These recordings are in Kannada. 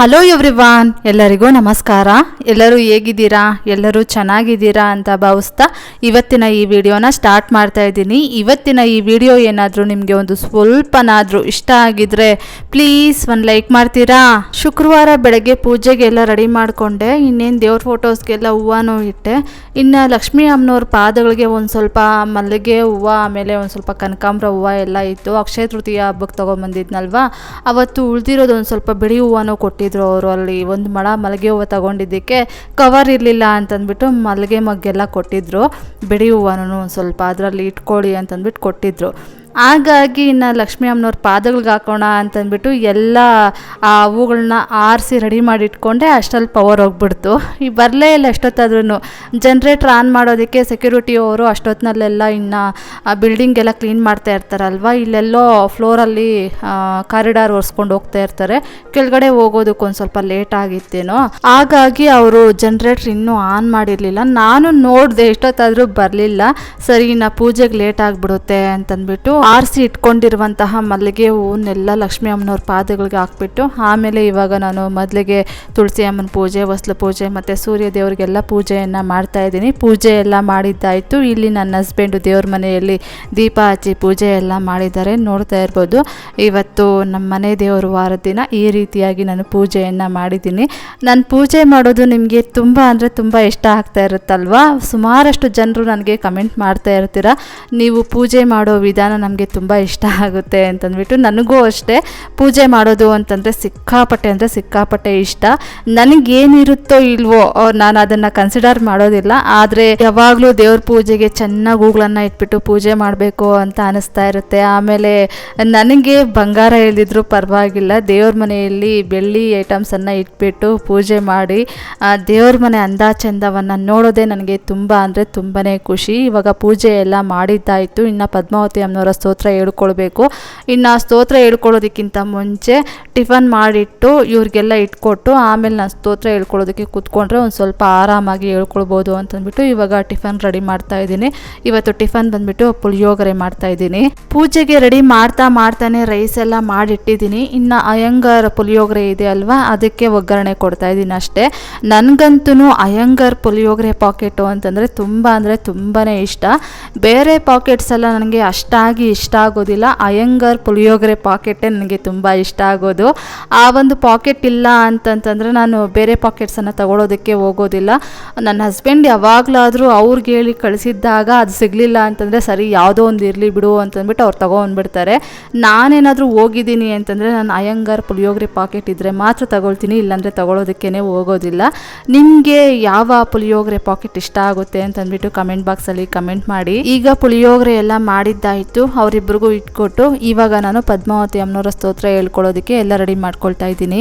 ಹಲೋ ಎವ್ರಿವಾನ್ ಎಲ್ಲರಿಗೂ ನಮಸ್ಕಾರ. ಎಲ್ಲರೂ ಹೇಗಿದ್ದೀರಾ? ಎಲ್ಲರೂ ಚೆನ್ನಾಗಿದ್ದೀರಾ ಅಂತ ಭಾವಿಸ್ತಾ ಇವತ್ತಿನ ಈ ವಿಡಿಯೋನ ಸ್ಟಾರ್ಟ್ ಮಾಡ್ತಾ ಇದ್ದೀನಿ. ಇವತ್ತಿನ ಈ ವಿಡಿಯೋ ಏನಾದರೂ ನಿಮಗೆ ಒಂದು ಸ್ವಲ್ಪನಾದರೂ ಇಷ್ಟ ಆಗಿದ್ರೆ ಪ್ಲೀಸ್ ಒಂದು ಲೈಕ್ ಮಾಡ್ತೀರಾ? ಶುಕ್ರವಾರ ಬೆಳಗ್ಗೆ ಪೂಜೆಗೆಲ್ಲ ರೆಡಿ ಮಾಡಿಕೊಂಡೆ. ಇನ್ನೇನು ದೇವ್ರ ಫೋಟೋಸ್ಗೆಲ್ಲ ಹೂವನೂ ಇಟ್ಟೆ. ಇನ್ನು ಲಕ್ಷ್ಮೀ ಅಮ್ಮನವ್ರ ಪಾದಗಳಿಗೆ ಒಂದು ಸ್ವಲ್ಪ ಮಲ್ಲಿಗೆ ಹೂವು, ಆಮೇಲೆ ಒಂದು ಸ್ವಲ್ಪ ಕನಕಾಂಬ್ರ ಹೂವು ಎಲ್ಲ ಇತ್ತು. ಅಕ್ಷಯ ತೃತೀಯ ಹಬ್ಬಕ್ಕೆ ತೊಗೊಂಬಂದಿದ್ನಲ್ವಾ? ಅವತ್ತು ಉಳಿದಿರೋದು ಒಂದು ಸ್ವಲ್ಪ ಬಿಳಿ ಹೂವನೂ ಕೊಟ್ಟಿದ್ರು ಅವರು ಅಲ್ಲಿ ಒಂದು ಮಳ ಮಲ್ಲಿಗೆ ಹೂವು ತಗೊಂಡಿದ್ದಕ್ಕೆ ಕವರ್ ಇರಲಿಲ್ಲ ಅಂತಂದ್ಬಿಟ್ಟು ಮಲ್ಲಿಗೆ ಮಗ್ಗೆಲ್ಲ ಕೊಟ್ಟಿದ್ದರು ಬಿಡಿ ಹೂವನೂ ಒಂದು ಸ್ವಲ್ಪ ಅದರಲ್ಲಿ ಇಟ್ಕೊಳ್ಳಿ ಅಂತಂದ್ಬಿಟ್ಟು ಕೊಟ್ಟಿದ್ರು. ಹಾಗಾಗಿ ಇನ್ನು ಲಕ್ಷ್ಮೀ ಅಮ್ಮನವ್ರ ಪಾದಗಳಿಗೆ ಹಾಕೋಣ ಅಂತಂದ್ಬಿಟ್ಟು ಎಲ್ಲ ಆ ಹೂಗಳನ್ನ ಆರಿಸಿ ರೆಡಿ ಮಾಡಿ ಇಟ್ಕೊಂಡೆ ಅಷ್ಟಲ್ಲಿ ಪವರ್ ಹೋಗ್ಬಿಡ್ತು. ಈ ಬರಲೇ ಇಲ್ಲ ಎಷ್ಟೊತ್ತಾದ್ರೂ ಜನ್ರೇಟ್ರ್ ಆನ್ ಮಾಡೋದಕ್ಕೆ ಸೆಕ್ಯೂರಿಟಿ ಅವರು ಅಷ್ಟೊತ್ತಿನಲ್ಲೆಲ್ಲ ಇನ್ನು ಬಿಲ್ಡಿಂಗ್ ಎಲ್ಲ ಕ್ಲೀನ್ ಮಾಡ್ತಾ ಇರ್ತಾರಲ್ವಾ? ಇಲ್ಲೆಲ್ಲೋ ಫ್ಲೋರಲ್ಲಿ ಕಾರಿಡಾರ್ ಒರೆಸ್ಕೊಂಡು ಹೋಗ್ತಾ ಇರ್ತಾರೆ. ಕೆಳಗಡೆ ಹೋಗೋದಕ್ಕೆ ಒಂದು ಸ್ವಲ್ಪ ಲೇಟ್ ಆಗಿತ್ತೇನೋ. ಹಾಗಾಗಿ ಅವರು ಜನ್ರೇಟ್ರ್ ಇನ್ನೂ ಆನ್ ಮಾಡಿರಲಿಲ್ಲ. ನಾನು ನೋಡಿದೆ ಎಷ್ಟೊತ್ತಾದರೂ ಬರಲಿಲ್ಲ. ಸರಿ ನಾ ಪೂಜೆಗೆ ಲೇಟ್ ಆಗಿಬಿಡುತ್ತೆ ಅಂತಂದ್ಬಿಟ್ಟು ಆರಿಸಿ ಇಟ್ಕೊಂಡಿರುವಂತಹ ಮಲ್ಲಿಗೆ ಹೂವನ್ನೆಲ್ಲ ಲಕ್ಷ್ಮೀ ಅಮ್ಮನವ್ರ ಪಾದಗಳಿಗೆ ಹಾಕ್ಬಿಟ್ಟು, ಆಮೇಲೆ ಇವಾಗ ನಾನು ಮೊದಲಿಗೆ ತುಳಸಿ ಅಮ್ಮನ ಪೂಜೆ, ಹೊಸ್ಲು ಪೂಜೆ ಮತ್ತು ಸೂರ್ಯ ದೇವರಿಗೆಲ್ಲ ಪೂಜೆಯನ್ನು ಮಾಡ್ತಾ ಇದ್ದೀನಿ. ಪೂಜೆ ಎಲ್ಲ ಮಾಡಿದ್ದಾಯಿತು. ಇಲ್ಲಿ ನನ್ನ ಹಸ್ಬೆಂಡು ದೇವ್ರ ಮನೆಯಲ್ಲಿ ದೀಪ ಹಚ್ಚಿ ಪೂಜೆ ಎಲ್ಲ ಮಾಡಿದ್ದಾರೆ. ನೋಡ್ತಾ ಇರ್ಬೋದು. ಇವತ್ತು ನಮ್ಮ ಮನೆ ದೇವರು ವಾರದ ದಿನ ಈ ರೀತಿಯಾಗಿ ನಾನು ಪೂಜೆಯನ್ನು ಮಾಡಿದ್ದೀನಿ. ನಾನು ಪೂಜೆ ಮಾಡೋದು ನಿಮಗೆ ತುಂಬ ಅಂದರೆ ತುಂಬ ಇಷ್ಟ ಆಗ್ತಾ ಇರುತ್ತಲ್ವಾ? ಸುಮಾರಷ್ಟು ಜನರು ನನಗೆ ಕಮೆಂಟ್ ಮಾಡ್ತಾ ಇರ್ತೀರ? ನೀವು ಪೂಜೆ ಮಾಡೋ ವಿಧಾನ ನಮಗೆ ತುಂಬ ಇಷ್ಟ ಆಗುತ್ತೆ ಅಂತಂದ್ಬಿಟ್ಟು ನನಗೂ ಅಷ್ಟೇ ಪೂಜೆ ಮಾಡೋದು ಅಂತಂದರೆ ಸಿಕ್ಕಾಪಟ್ಟೆ ಅಂದರೆ ಸಿಕ್ಕಾಪಟ್ಟೆ ಇಷ್ಟ. ನನಗೇನಿರುತ್ತೋ ಇಲ್ವೋ ನಾನು ಅದನ್ನು ಕನ್ಸಿಡರ್ ಮಾಡೋದಿಲ್ಲ. ಆದರೆ ಯಾವಾಗಲೂ ದೇವ್ರ ಪೂಜೆಗೆ ಚೆನ್ನಾಗಿ ಹೂಗಳನ್ನು ಇಟ್ಬಿಟ್ಟು ಪೂಜೆ ಮಾಡಬೇಕು ಅಂತ ಅನಿಸ್ತಾ ಇರುತ್ತೆ. ಆಮೇಲೆ ನನಗೆ ಬಂಗಾರ ಇಲ್ದಿದ್ರೂ ಪರವಾಗಿಲ್ಲ. ದೇವ್ರ ಮನೆಯಲ್ಲಿ ಬೆಳ್ಳಿ ಐಟಮ್ಸನ್ನು ಇಟ್ಬಿಟ್ಟು ಪೂಜೆ ಮಾಡಿ ದೇವ್ರ ಮನೆ ಅಂದ ಚಂದವನ್ನು ನೋಡೋದೇ ನನಗೆ ತುಂಬ ಅಂದರೆ ತುಂಬಾ ಖುಷಿ. ಇವಾಗ ಪೂಜೆ ಎಲ್ಲ ಮಾಡಿದ್ದಾಯಿತು. ಇನ್ನು ಪದ್ಮಾವತಿ ಅಮ್ಮನವರ ಸ್ತೋತ್ರ ಹೇಳ್ಕೊಳ್ಬೇಕು. ಇನ್ನು ಸ್ತೋತ್ರ ಹೇಳ್ಕೊಳ್ಳೋದಕ್ಕಿಂತ ಮುಂಚೆ ಟಿಫನ್ ಮಾಡಿಟ್ಟು ಇವ್ರಿಗೆಲ್ಲ ಇಟ್ಕೊಟ್ಟು ಆಮೇಲೆ ನಾನು ಸ್ತೋತ್ರ ಹೇಳ್ಕೊಳ್ಳೋದಕ್ಕೆ ಕೂತ್ಕೊಂಡ್ರೆ ಒಂದು ಸ್ವಲ್ಪ ಆರಾಮಾಗಿ ಹೇಳ್ಕೊಳ್ಬೋದು ಅಂತಂದ್ಬಿಟ್ಟು ಇವಾಗ ಟಿಫನ್ ರೆಡಿ ಮಾಡ್ತಾ ಇದ್ದೀನಿ. ಇವತ್ತು ಟಿಫನ್ ಬಂದ್ಬಿಟ್ಟು ಪುಳಿಯೋಗರೆ ಮಾಡ್ತಾ ಇದ್ದೀನಿ. ಪೂಜೆಗೆ ರೆಡಿ ಮಾಡ್ತಾ ಮಾಡ್ತಾನೆ ರೈಸ್ ಎಲ್ಲ ಮಾಡಿಟ್ಟಿದ್ದೀನಿ. ಇನ್ನು ಅಯ್ಯಂಗಾರ್ ಪುಳಿಯೋಗರೆ ಇದೆ ಅಲ್ವಾ? ಅದಕ್ಕೆ ಒಗ್ಗರಣೆ ಕೊಡ್ತಾ ಇದ್ದೀನಿ ಅಷ್ಟೇ. ನನಗಂತೂ ಅಯ್ಯಂಗಾರ್ ಪುಳಿಯೋಗರೆ ಪಾಕೆಟು ಅಂತಂದರೆ ತುಂಬ ಅಂದರೆ ತುಂಬಾ ಇಷ್ಟ. ಬೇರೆ ಪಾಕೆಟ್ಸ್ ಎಲ್ಲ ನನಗೆ ಅಷ್ಟಾಗಿ ಇಷ್ಟ ಆಗೋದಿಲ್ಲ. ಅಯ್ಯಂಗಾರ್ ಪುಳಿಯೋಗರೆ ಪಾಕೆಟೇ ನನಗೆ ತುಂಬ ಇಷ್ಟ ಆಗೋದು. ಆ ಒಂದು ಪಾಕೆಟ್ ಇಲ್ಲ ಅಂತಂತಂದರೆ ನಾನು ಬೇರೆ ಪಾಕೆಟ್ಸನ್ನು ತಗೊಳ್ಳೋದಕ್ಕೆ ಹೋಗೋದಿಲ್ಲ. ನನ್ನ ಹಸ್ಬೆಂಡ್ ಯಾವಾಗಲಾದರೂ ಅವ್ರಿಗೆ ಹೇಳಿ ಕಳಿಸಿದ್ದಾಗ ಅದು ಸಿಗಲಿಲ್ಲ ಅಂತಂದರೆ ಸರಿ ಯಾವುದೋ ಒಂದು ಇರಲಿ ಬಿಡು ಅಂತಂದ್ಬಿಟ್ಟು ಅವ್ರು ತೊಗೊಂಡ್ಬಿಡ್ತಾರೆ ನಾನೇನಾದರೂ ಹೋಗಿದ್ದೀನಿ ಅಂತಂದರೆ ನಾನು ಅಯ್ಯಂಗಾರ್ ಪುಳಿಯೋಗರೆ ಪಾಕೆಟ್ ಇದ್ದರೆ ಮಾತ್ರ ತಗೊಳ್ತೀನಿ, ಇಲ್ಲಾಂದರೆ ತಗೊಳ್ಳೋದಕ್ಕೇ ಹೋಗೋದಿಲ್ಲ. ನಿಮಗೆ ಯಾವ ಪುಳಿಯೋಗರೆ ಪಾಕೆಟ್ ಇಷ್ಟ ಆಗುತ್ತೆ ಅಂತಂದ್ಬಿಟ್ಟು ಕಮೆಂಟ್ ಬಾಕ್ಸಲ್ಲಿ ಕಮೆಂಟ್ ಮಾಡಿ. ಈಗ ಪುಳಿಯೋಗರೆ ಎಲ್ಲ ಮಾಡಿದ್ದಾಯಿತು. ಅವರಿಬ್ಬರಿಗೂ ಇಟ್ಕೊಟ್ಟು ಇವಾಗ ನಾನು ಪದ್ಮಾವತಿ ಅಮ್ಮನವರ ಸ್ತೋತ್ರ ಹೇಳ್ಕೊಳ್ಳೋದಕ್ಕೆ ಎಲ್ಲ ರೆಡಿ ಮಾಡ್ಕೊಳ್ತಾ ಇದ್ದೀನಿ.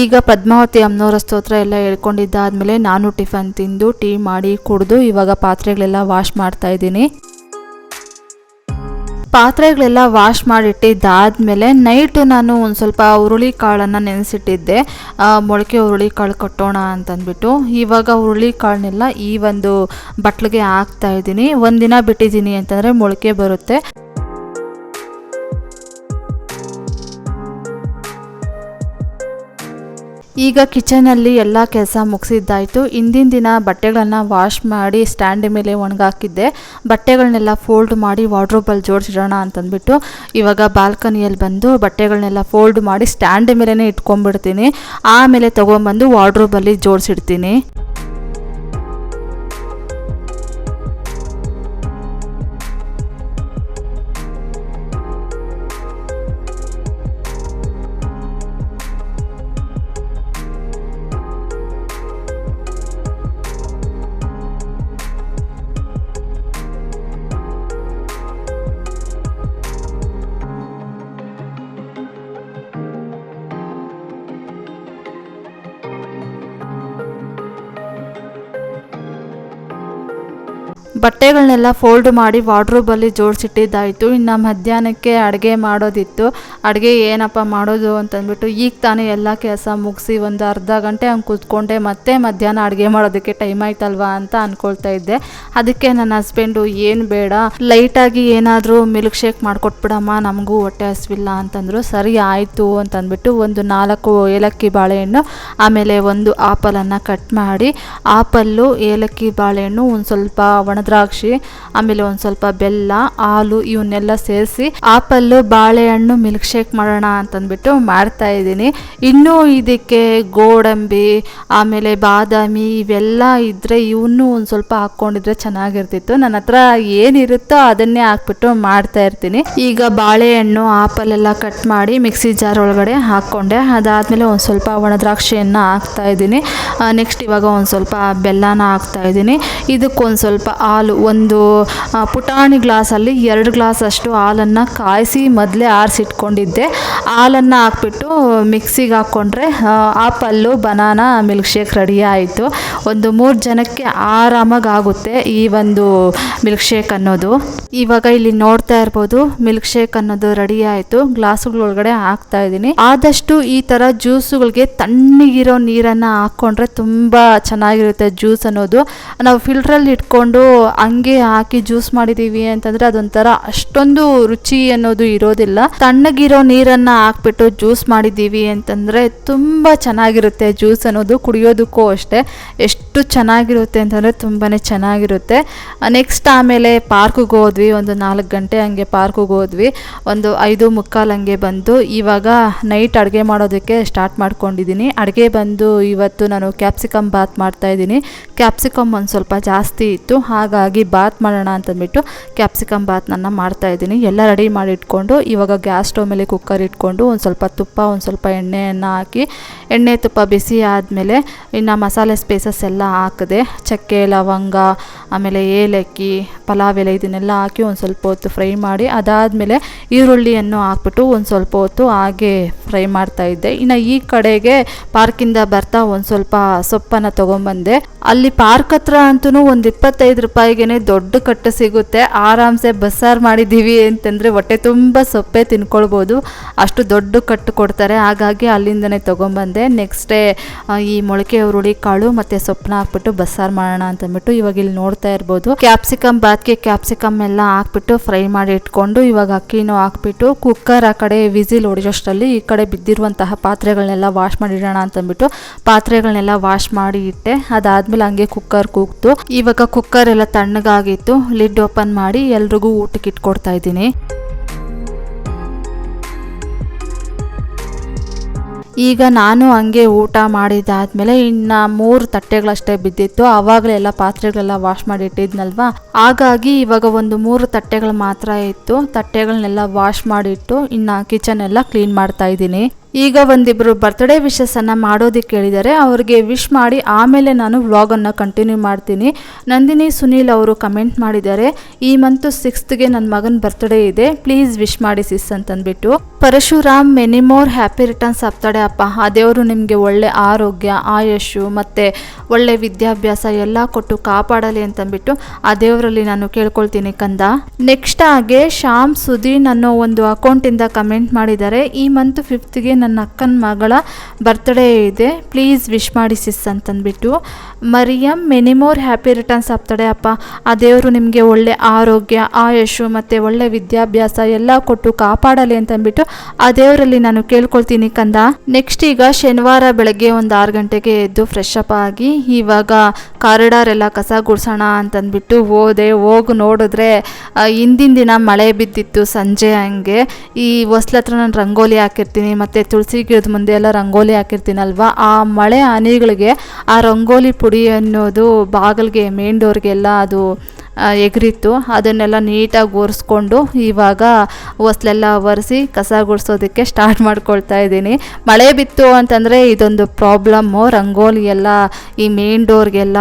ಈಗ ಪದ್ಮಾವತಿ ಅಮ್ಮನವರ ಸ್ತೋತ್ರ ಎಲ್ಲ ಹೇಳ್ಕೊಂಡಿದ್ದಾದ್ಮೇಲೆ ನಾನು ಟಿಫನ್ ತಿಂದು ಟೀ ಮಾಡಿ ಕುಡಿದು ಇವಾಗ ಪಾತ್ರೆಗಳೆಲ್ಲ ವಾಶ್ ಮಾಡ್ತಾ ಇದ್ದೀನಿ. ಪಾತ್ರೆಗಳೆಲ್ಲ ವಾಶ್ ಮಾಡಿಟ್ಟಿದ್ದಾದಮೇಲೆ ನೈಟು ನಾನು ಒಂದು ಸ್ವಲ್ಪ ಹುರುಳಿ ಕಾಳನ್ನು ನೆನೆಸಿಟ್ಟಿದ್ದೆ. ಮೊಳಕೆ ಹುರುಳಿ ಕಾಳು ಕಟ್ಟೋಣ ಅಂತಂದ್ಬಿಟ್ಟು. ಇವಾಗ ಹುರುಳಿ ಕಾಳನ್ನೆಲ್ಲ ಈ ಒಂದು ಬಟ್ಲಿಗೆ ಹಾಕ್ತಾ ಇದ್ದೀನಿ. ಒಂದಿನ ಬಿಟ್ಟಿದ್ದೀನಿ ಅಂತಂದರೆ ಮೊಳಕೆ ಬರುತ್ತೆ. ಈಗ ಕಿಚನಲ್ಲಿ ಎಲ್ಲ ಕೆಲಸ ಮುಗಿಸಿದ್ದಾಯಿತು. ಹಿಂದಿನ ದಿನ ಬಟ್ಟೆಗಳನ್ನು ವಾಶ್ ಮಾಡಿ ಸ್ಟ್ಯಾಂಡ್ ಮೇಲೆ ಒಣಗಾಕಿದ್ದೆ. ಬಟ್ಟೆಗಳನ್ನೆಲ್ಲ ಫೋಲ್ಡ್ ಮಾಡಿ ವಾರ್ಡ್ರೋಬಲ್ಲಿ ಜೋಡಿಸಿಡೋಣ ಅಂತಂದ್ಬಿಟ್ಟು ಇವಾಗ ಬಾಲ್ಕನಿಯಲ್ಲಿ ಬಂದು ಬಟ್ಟೆಗಳನ್ನೆಲ್ಲ ಫೋಲ್ಡ್ ಮಾಡಿ ಸ್ಟ್ಯಾಂಡ್ ಮೇಲೇ ಇಟ್ಕೊಂಡ್ಬಿಡ್ತೀನಿ. ಆಮೇಲೆ ತೊಗೊಂಬಂದು ವಾರ್ಡ್ರೋಬಲ್ಲಿ ಜೋಡಿಸಿಡ್ತೀನಿ. ಬಟ್ಟೆಗಳನ್ನೆಲ್ಲ ಫೋಲ್ಡ್ ಮಾಡಿ ವಾರ್ಡ್ರೋಬಲ್ಲಿ ಜೋಡಿಸಿಟ್ಟಿದ್ದಾಯಿತು. ಇನ್ನು ಮಧ್ಯಾಹ್ನಕ್ಕೆ ಅಡುಗೆ ಮಾಡೋದಿತ್ತು. ಅಡುಗೆ ಏನಪ್ಪ ಮಾಡೋದು ಅಂತಂದ್ಬಿಟ್ಟು ಈಗ ತಾನೇ ಎಲ್ಲ ಕೆಲಸ ಮುಗಿಸಿ ಒಂದು ಅರ್ಧ ಗಂಟೆ ಹಂಗೆ ಕೂತ್ಕೊಂಡೆ ಮತ್ತೆ ಮಧ್ಯಾಹ್ನ ಅಡುಗೆ ಮಾಡೋದಕ್ಕೆ ಟೈಮ್ ಆಯ್ತಲ್ವಾ ಅಂತ ಅಂದ್ಕೊಳ್ತಾ ಇದ್ದೆ. ಅದಕ್ಕೆ ನನ್ನ ಹಸ್ಬೆಂಡು ಏನು ಬೇಡ ಲೈಟಾಗಿ ಏನಾದರೂ ಮಿಲ್ಕ್ ಶೇಕ್ ಮಾಡಿಕೊಟ್ಬಿಡಮ್ಮ, ನಮಗೂ ಹೊಟ್ಟೆ ಹಸಿವಿಲ್ಲ ಅಂತಂದರು. ಸರಿ, ಆಯಿತು ಅಂತಂದ್ಬಿಟ್ಟು ಒಂದು ನಾಲ್ಕು ಏಲಕ್ಕಿ ಬಾಳೆಹಣ್ಣು, ಆಮೇಲೆ ಒಂದು ಆಪಲನ್ನು ಕಟ್ ಮಾಡಿ, ಆಪಲ್ಲು, ಏಲಕ್ಕಿ ಬಾಳೆಹಣ್ಣು, ಒಂದು ಸ್ವಲ್ಪ ಒಣದ್ರಾಕ್ಷಿ ಆಮೇಲೆ ಒಂದು ಸ್ವಲ್ಪ ಬೆಲ್ಲ, ಹಾಲು ಇವನ್ನೆಲ್ಲ ಸೇರಿಸಿ ಆಪಲ್ಲು, ಬಾಳೆಹಣ್ಣು ಮಿಲ್ಕ್ ಶೇಕ್ ಮಾಡೋಣ ಅಂತಂದ್ಬಿಟ್ಟು ಮಾಡ್ತಾ ಇದ್ದೀನಿ. ಇನ್ನೂ ಇದಕ್ಕೆ ಗೋಡಂಬಿ, ಆಮೇಲೆ ಬಾದಾಮಿ ಇವೆಲ್ಲ ಇದ್ದರೆ ಇವನ್ನೂ ಒಂದು ಸ್ವಲ್ಪ ಹಾಕ್ಕೊಂಡಿದ್ರೆ ಚೆನ್ನಾಗಿರ್ತಿತ್ತು. ನನ್ನ ಹತ್ರ ಏನಿರುತ್ತೋ ಅದನ್ನೇ ಹಾಕ್ಬಿಟ್ಟು ಮಾಡ್ತಾ ಇರ್ತೀನಿ. ಈಗ ಬಾಳೆಹಣ್ಣು ಆಪಲ್ ಎಲ್ಲ ಕಟ್ ಮಾಡಿ ಮಿಕ್ಸಿ ಜಾರ್ ಒಳಗಡೆ ಹಾಕ್ಕೊಂಡೆ. ಅದಾದಮೇಲೆ ಒಂದು ಸ್ವಲ್ಪ ಒಣ ದ್ರಾಕ್ಷಿಯನ್ನು ಹಾಕ್ತಾ ಇದ್ದೀನಿ. ನೆಕ್ಸ್ಟ್ ಇವಾಗ ಒಂದು ಸ್ವಲ್ಪ ಬೆಲ್ಲನ ಹಾಕ್ತಾ ಇದ್ದೀನಿ. ಇದಕ್ಕೊಂದು ಸ್ವಲ್ಪ ಹಾಲು ಒಂದು ಆ, ಪುಟಾಣಿ ಗ್ಲಾಸಲ್ಲಿ ಎರಡು ಗ್ಲಾಸ್ ಅಷ್ಟು ಹಾಲನ್ನು ಕಾಯಿಸಿ ಮೊದಲೇ ಆರಿಸಿಟ್ಕೊಂಡಿದ್ದೆ. ಹಾಲನ್ನು ಹಾಕ್ಬಿಟ್ಟು ಮಿಕ್ಸಿಗೆ ಹಾಕ್ಕೊಂಡ್ರೆ apple banana milk shake ready ಆಯಿತು. ಒಂದು ಮೂರು ಜನಕ್ಕೆ ಆರಾಮಾಗಿ ಆಗುತ್ತೆ ಈ ಒಂದು ಮಿಲ್ಕ್ ಶೇಕ್ ಅನ್ನೋದು. ಇವಾಗ ಇಲ್ಲಿ ನೋಡ್ತಾ ಇರ್ಬೋದು ಮಿಲ್ಕ್ ಶೇಕ್ ಅನ್ನೋದು ರೆಡಿ ಆಯಿತು. ಗ್ಲಾಸುಗಳೊಳಗಡೆ ಹಾಕ್ತಾ ಇದ್ದೀನಿ. ಆದಷ್ಟು ಈ ಥರ ಜ್ಯೂಸುಗಳಿಗೆ ತಣ್ಣಗಿರೋ ನೀರನ್ನು ಹಾಕ್ಕೊಂಡ್ರೆ ತುಂಬ ಚೆನ್ನಾಗಿರುತ್ತೆ ಜ್ಯೂಸ್ ಅನ್ನೋದು. ನಾವು ಫಿಲ್ಟ್ರಲ್ಲಿ ಇಟ್ಕೊಂಡು ಹಂಗೆ ಹಾಕಿ ಜ್ಯೂಸ್ ಮಾಡಿದ್ದೀವಿ ಅಂತಂದರೆ ಅದೊಂಥರ ಅಷ್ಟೊಂದು ರುಚಿ ಅನ್ನೋದು ಇರೋದಿಲ್ಲ. ತಣ್ಣಗಿರೋ ನೀರನ್ನು ಹಾಕ್ಬಿಟ್ಟು ಜ್ಯೂಸ್ ಮಾಡಿದ್ದೀವಿ ಅಂತಂದರೆ ತುಂಬ ಚೆನ್ನಾಗಿರುತ್ತೆ ಜ್ಯೂಸ್ ಅನ್ನೋದು ಕುಡಿಯೋದಕ್ಕೂ ಅಷ್ಟೇ. ಎಷ್ಟು ಚೆನ್ನಾಗಿರುತ್ತೆ ಅಂತಂದರೆ ತುಂಬಾ ಚೆನ್ನಾಗಿರುತ್ತೆ. ನೆಕ್ಸ್ಟ್ ಆಮೇಲೆ ಪಾರ್ಕ್ಗೆ ಹೋದ್ವಿ. ಒಂದು ನಾಲ್ಕು ಗಂಟೆ ಹಂಗೆ ಪಾರ್ಕಿಗೆ ಹೋದ್ವಿ. ಒಂದು ಐದು ಮುಕ್ಕಾಲು ಹಂಗೆ ಬಂದು ಇವಾಗ ನೈಟ್ ಅಡುಗೆ ಮಾಡೋದಕ್ಕೆ ಸ್ಟಾರ್ಟ್ ಮಾಡ್ಕೊಂಡಿದ್ದೀನಿ ಅಡುಗೆ ಬಂದು ಇವತ್ತು ನಾನು ಕ್ಯಾಪ್ಸಿಕಮ್ ಬಾತ್ ಮಾಡ್ತಾಯಿದ್ದೀನಿ ಕ್ಯಾಪ್ಸಿಕಮ್ ಒಂದು ಸ್ವಲ್ಪ ಜಾಸ್ತಿ ಇತ್ತು. ಹಾಗಾಗಿ ಬಾತ್ ಮಾಡೋಣ ಅಂತಂದ್ಬಿಟ್ಟು ಕ್ಯಾಪ್ಸಿಕಮ್ ಮಾಡ್ತಾ ಇದ್ದೀನಿ. ಎಲ್ಲ ರೆಡಿ ಮಾಡಿ ಇಟ್ಕೊಂಡು, ಇವಾಗ ಗ್ಯಾಸ್ ಸ್ಟವ್ ಮೇಲೆ ಕುಕ್ಕರ್ ಇಟ್ಕೊಂಡು ಒಂದು ಸ್ವಲ್ಪ ತುಪ್ಪ, ಒಂದು ಸ್ವಲ್ಪ ಎಣ್ಣೆಯನ್ನು ಹಾಕಿ, ಎಣ್ಣೆ, ತುಪ್ಪ ಬಿಸಿ ಆದಮೇಲೆ ಇನ್ನು ಮಸಾಲೆ ಸ್ಪೇಸಸ್ ಎಲ್ಲ ಹಾಕಿದೆ, ಚಕ್ಕೆ, ಲವಂಗ, ಆಮೇಲೆ ಏಲಕ್ಕಿ, ಪಲಾವ್ ಎಲೆ ಇದನ್ನೆಲ್ಲ ಹಾಕಿ ಒಂದು ಸ್ವಲ್ಪ ಹೊತ್ತು ಫ್ರೈ ಮಾಡಿ, ಅದಾದಮೇಲೆ ಈರುಳ್ಳಿಯನ್ನು ಹಾಕ್ಬಿಟ್ಟು ಒಂದು ಸ್ವಲ್ಪ ಹೊತ್ತು ಹಾಗೆ ಫ್ರೈ ಮಾಡ್ತಾ ಇದ್ದೆ. ಇನ್ನು ಈ ಕಡೆಗೆ ಪಾರ್ಕಿಂದ ಬರ್ತಾ ಒಂದು ಸ್ವಲ್ಪ ಸೊಪ್ಪನ್ನು ತೊಗೊಂಬಂದೆ ಅಲ್ಲಿ ಪಾರ್ಕ್ ಹತ್ರ ಅಂತೂ ಒಂದು ಇಪ್ಪತ್ತೈದು ರೂಪಾಯಿಗೆ ದೊಡ್ಡ ಕಟ್ಟು ಸಿಗುತ್ತೆ. ಆರಾಮ್ಸೆ ಬಸ್ಸಾರು ಮಾಡಿದ್ದೀವಿ ಅಂತಂದರೆ ಹೊಟ್ಟೆ ತುಂಬ ಸೊಪ್ಪೆ ತಿನ್ಕೊಳ್ಬೋದು. ಅಷ್ಟು ದೊಡ್ಡ ಕಟ್ಟು ಕೊಡ್ತಾರೆ. ಹಾಗಾಗಿ ಅಲ್ಲಿಂದನೇ ತೊಗೊಂಬಂದೆ. ನೆಕ್ಸ್ಟ್ ಡೇ ಈ ಮೊಳಕೆ ಹುರುಳಿ ಕಾಳು ಮತ್ತು ಸೊಪ್ಪನ್ನ ಹಾಕ್ಬಿಟ್ಟು ಬಸ್ಸಾರು ಮಾಡೋಣ ಅಂತಂದ್ಬಿಟ್ಟು ಇವಾಗ ಇಲ್ಲಿ ನೋಡ್ತಾ ಇರ್ಬೋದು. ಕ್ಯಾಪ್ಸಿಕಮ್, ಬಾತ್ಗೆ ಕ್ಯಾಪ್ಸಿಕಮ್ ಎಲ್ಲ ಹಾಕ್ಬಿಟ್ಟು ಫ್ರೈ ಮಾಡಿ ಇಟ್ಕೊಂಡು ಇವಾಗ ಅಕ್ಕಿನೂ ಹಾಕ್ಬಿಟ್ಟು ಕುಕ್ಕರ್ ಆ ಕಡೆ ವಿಸಿಲ್ ಹೊಡೆಯೋಷ್ಟರಲ್ಲಿ ಈ ಕಡೆ ಬಿದ್ದಿರುವಂತಹ ಪಾತ್ರೆಗಳನ್ನೆಲ್ಲ ವಾಶ್ ಮಾಡಿಡೋಣ ಅಂತಂದ್ಬಿಟ್ಟು ಪಾತ್ರೆಗಳನ್ನೆಲ್ಲ ವಾಶ್ ಮಾಡಿ ಇಟ್ಟೆ. ಅದಾದ್ಮೇಲೆ ಹಂಗೆ ಕುಕ್ಕರ್ ಕೂಗ್ತು. ಇವಾಗ ಕುಕ್ಕರ್ ಎಲ್ಲ ತಣ್ಣಗಾಗಿತ್ತು. ಲಿಡ್ ಓಪನ್ ಮಾಡಿ ಎಲ್ರಿಗೂ ಊಟಕ್ಕೆ ಇಟ್ಕೊಡ್ತಾ ಇದ್ದೀನಿ. ಈಗ ನಾನು ಹಂಗೆ ಊಟ ಮಾಡಿದಾದ್ಮೇಲೆ ಇನ್ನು ಮೂರು ತಟ್ಟೆಗಳಷ್ಟೇ ಬಿದ್ದಿತ್ತು. ಆವಾಗಲೇ ಎಲ್ಲ ಪಾತ್ರೆಗಳೆಲ್ಲ ವಾಶ್ ಮಾಡಿ ಇಟ್ಟಿದ್ನಲ್ವಾ? ಹಾಗಾಗಿ ಇವಾಗ ಒಂದು ಮೂರು ತಟ್ಟೆಗಳು ಮಾತ್ರ ಇತ್ತು. ತಟ್ಟೆಗಳನ್ನೆಲ್ಲ ವಾಶ್ ಮಾಡಿಟ್ಟು ಇನ್ನು ಕಿಚನ್ ಎಲ್ಲ ಕ್ಲೀನ್ ಮಾಡ್ತಾ ಇದ್ದೀನಿ. ಈಗ ಒಂದಿಬ್ಬರು ಬರ್ತ್ಡೇ ವಿಶಸ್ಸನ್ನು ಮಾಡೋದಕ್ಕೆ ಹೇಳಿದ್ದಾರೆ ಅವ್ರಿಗೆ ವಿಶ್ ಮಾಡಿ ಆಮೇಲೆ ನಾನು ವ್ಲಾಗನ್ನು ಕಂಟಿನ್ಯೂ ಮಾಡ್ತೀನಿ. ನಂದಿನಿ, ಸುನೀಲ್ ಅವರು ಕಮೆಂಟ್ ಮಾಡಿದ್ದಾರೆ, ಈ ಮಂತು ಸಿಕ್ಸ್ತ್ಗೆ ನನ್ನ ಮಗನ ಬರ್ತ್ಡೇ ಇದೆ ಪ್ಲೀಸ್ ವಿಶ್ ಮಾಡಿ ಸಿಸ್ ಅಂತಂದ್ಬಿಟ್ಟು. ಪರಶುರಾಮ್ ಮೆನಿಮೋರ್ ಹ್ಯಾಪಿ ರಿಟರ್ನ್ಸ್ ಆಗ್ತಾಳೆ ಅಪ್ಪ. ಆ ದೇವರು ನಿಮಗೆ ಒಳ್ಳೆ ಆರೋಗ್ಯ, ಆಯಸ್ಸು ಮತ್ತು ಒಳ್ಳೆ ವಿದ್ಯಾಭ್ಯಾಸ ಎಲ್ಲ ಕೊಟ್ಟು ಕಾಪಾಡಲಿ ಅಂತಂದ್ಬಿಟ್ಟು ಆ ದೇವರಲ್ಲಿ ನಾನು ಕೇಳ್ಕೊಳ್ತೀನಿ ಕಂದ. ನೆಕ್ಸ್ಟ್ ಹಾಗೆ ಶ್ಯಾಮ್ ಸುದೀನ್ ಅನ್ನೋ ಒಂದು ಅಕೌಂಟಿಂದ ಕಮೆಂಟ್ ಮಾಡಿದ್ದಾರೆ. ಈ ಮಂತ್ ಫಿಫ್ತ್ಗೆ ನನ್ನ ಅಕ್ಕನ ಮಗಳ ಬರ್ತ್ಡೇ ಇದೆ. ಪ್ಲೀಸ್ ವಿಶ್ ಮಾಡಿ ಸಿಸ್ ಅಂತಂದ್ಬಿಟ್ಟು. ಮರಿಯಂ ಮೆನಿಮೋರ್ ಹ್ಯಾಪಿ ರಿಟರ್ನ್ಸ್ ಆಗ್ತಾಳೆ ಅಪ್ಪ. ಆ ದೇವರು ನಿಮಗೆ ಒಳ್ಳೆ ಆರೋಗ್ಯ ಆಯುಷು ಮತ್ತು ಒಳ್ಳೆ ವಿದ್ಯಾಭ್ಯಾಸ ಎಲ್ಲ ಕೊಟ್ಟು ಕಾಪಾಡಲಿ ಅಂತಂದ್ಬಿಟ್ಟು ಆ ದೇವರಲ್ಲಿ ನಾನು ಕೇಳ್ಕೊಳ್ತೀನಿ ಕಂದ. ನೆಕ್ಸ್ಟ್ ಈಗ ಶನಿವಾರ ಬೆಳಗ್ಗೆ ಒಂದು ಆರು ಗಂಟೆಗೆ ಎದ್ದು ಫ್ರೆಶ್ ಅಪ್ ಆಗಿ ಇವಾಗ ಕಾರಿಡಾರ್ ಎಲ್ಲ ಕಸ ಗುಡ್ಸೋಣ ಅಂತಂದ್ಬಿಟ್ಟು ಹೋದೆ. ಹೋಗಿ ನೋಡಿದ್ರೆ ಹಿಂದಿನ ದಿನ ಮಳೆ ಬಿದ್ದಿತ್ತು ಸಂಜೆ ಹಂಗೆ. ಈ ಹತ್ರ ನಾನು ರಂಗೋಲಿ ಹಾಕಿರ್ತೀನಿ, ಮತ್ತು ತುಳಸಿ ಗಿಡದ ಮುಂದೆ ಎಲ್ಲ ರಂಗೋಲಿ ಹಾಕಿರ್ತೀನಲ್ವ? ಆ ಮಳೆ ಹನಿಗಳಿಗೆ ಆ ರಂಗೋಲಿ ಪುಡಿ ಅನ್ನೋದು ಬಾಗಿಲಿಗೆ ಮೇನ್ ಡೋರ್ಗೆಲ್ಲ ಅದು ಎಗರಿತ್ತು. ಅದನ್ನೆಲ್ಲ ನೀಟಾಗಿ ಒರೆಸ್ಕೊಂಡು ಇವಾಗ ಹೊಸ್ಲೆಲ್ಲ ಒರೆಸಿ ಕಸ ಗುಡಿಸೋದಕ್ಕೆ ಸ್ಟಾರ್ಟ್ ಮಾಡ್ಕೊಳ್ತಾ ಇದ್ದೀನಿ. ಮಳೆ ಬಿತ್ತು ಅಂತಂದರೆ ಇದೊಂದು ಪ್ರಾಬ್ಲಮ್ಮು ರಂಗೋಲಿ ಎಲ್ಲ ಈ ಮೇನ್ ಡೋರ್ಗೆಲ್ಲ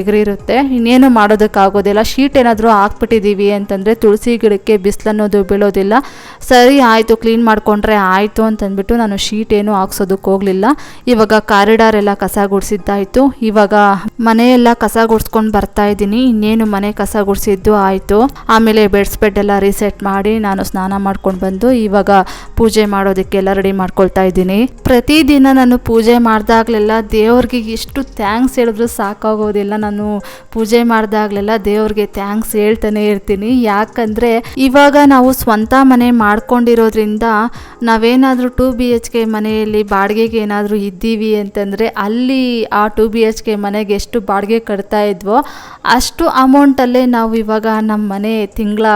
ಎಗರಿರುತ್ತೆ. ಇನ್ನೇನು ಮಾಡೋದಕ್ಕಾಗೋದಿಲ್ಲ. ಶೀಟ್ ಏನಾದರೂ ಹಾಕ್ಬಿಟ್ಟಿದ್ದೀವಿ ಅಂತಂದರೆ ತುಳಸಿ ಗಿಡಕ್ಕೆ ಬಿಸಿಲನ್ನೋದು ಬೀಳೋದಿಲ್ಲ. ಸರಿ, ಆಯಿತು ಕ್ಲೀನ್ ಮಾಡಿಕೊಂಡ್ರೆ ಆಯಿತು ಅಂತಂದ್ಬಿಟ್ಟು ನಾನು ಶೀಟ್ ಏನು ಹಾಕ್ಸೋದಕ್ಕೆ ಹೋಗಲಿಲ್ಲ. ಇವಾಗ ಕಾರಿಡಾರ್ ಎಲ್ಲ ಕಸ ಗುಡಿಸಿದ್ದಾಯಿತು. ಇವಾಗ ಮನೆಯೆಲ್ಲ ಕಸ ಗುಡಿಸ್ಕೊಂಡು ಬರ್ತಾ ಇದ್ದೀನಿ. ಇನ್ನೇನು ಮನೆ ಕಸ ಗುಡಿಸಿದ್ದು ಆಯಿತು. ಆಮೇಲೆ ಬೆಡ್ಸ್ ಬೆಡ್ ಎಲ್ಲ ರೀಸೆಟ್ ಮಾಡಿ ನಾನು ಸ್ನಾನ ಮಾಡ್ಕೊಂಡು ಬಂದು ಇವಾಗ ಪೂಜೆ ಮಾಡೋದಕ್ಕೆಲ್ಲ ರೆಡಿ ಮಾಡ್ಕೊಳ್ತಾ ಇದ್ದೀನಿ. ಪ್ರತಿದಿನ ನಾನು ಪೂಜೆ ಮಾಡಿದಾಗಲೆಲ್ಲ ದೇವ್ರಿಗೆ ಎಷ್ಟು ಥ್ಯಾಂಕ್ಸ್ ಹೇಳಿದ್ರು ಸಾಕಾಗೋದಿಲ್ಲ. ನಾನು ಪೂಜೆ ಮಾಡಿದಾಗಲೆಲ್ಲ ದೇವ್ರಿಗೆ ಥ್ಯಾಂಕ್ಸ್ ಹೇಳ್ತಾನೆ ಇರ್ತೀನಿ. ಯಾಕಂದರೆ ಇವಾಗ ನಾವು ಸ್ವಂತ ಮನೆ ಮಾಡ್ಕೊಂಡಿರೋದ್ರಿಂದ ನಾವೇನಾದರೂ ಟು ಬಿ ಎಚ್ ಕೆ ಮನೆಯಲ್ಲಿ ಬಾಡಿಗೆಗೆ ಏನಾದರೂ ಇದ್ದೀವಿ ಅಂತಂದರೆ ಅಲ್ಲಿ ಆ ಟು ಬಿ ಎಚ್ ಕೆ ಮನೆಗೆ ಎಷ್ಟು ಬಾಡಿಗೆ ಕಟ್ತಾ ಇದ್ವೋ ಅಷ್ಟು ಅಮೌಂಟಲ್ಲೇ ನಾವು ಇವಾಗ ನಮ್ಮ ಮನೆ ತಿಂಗಳ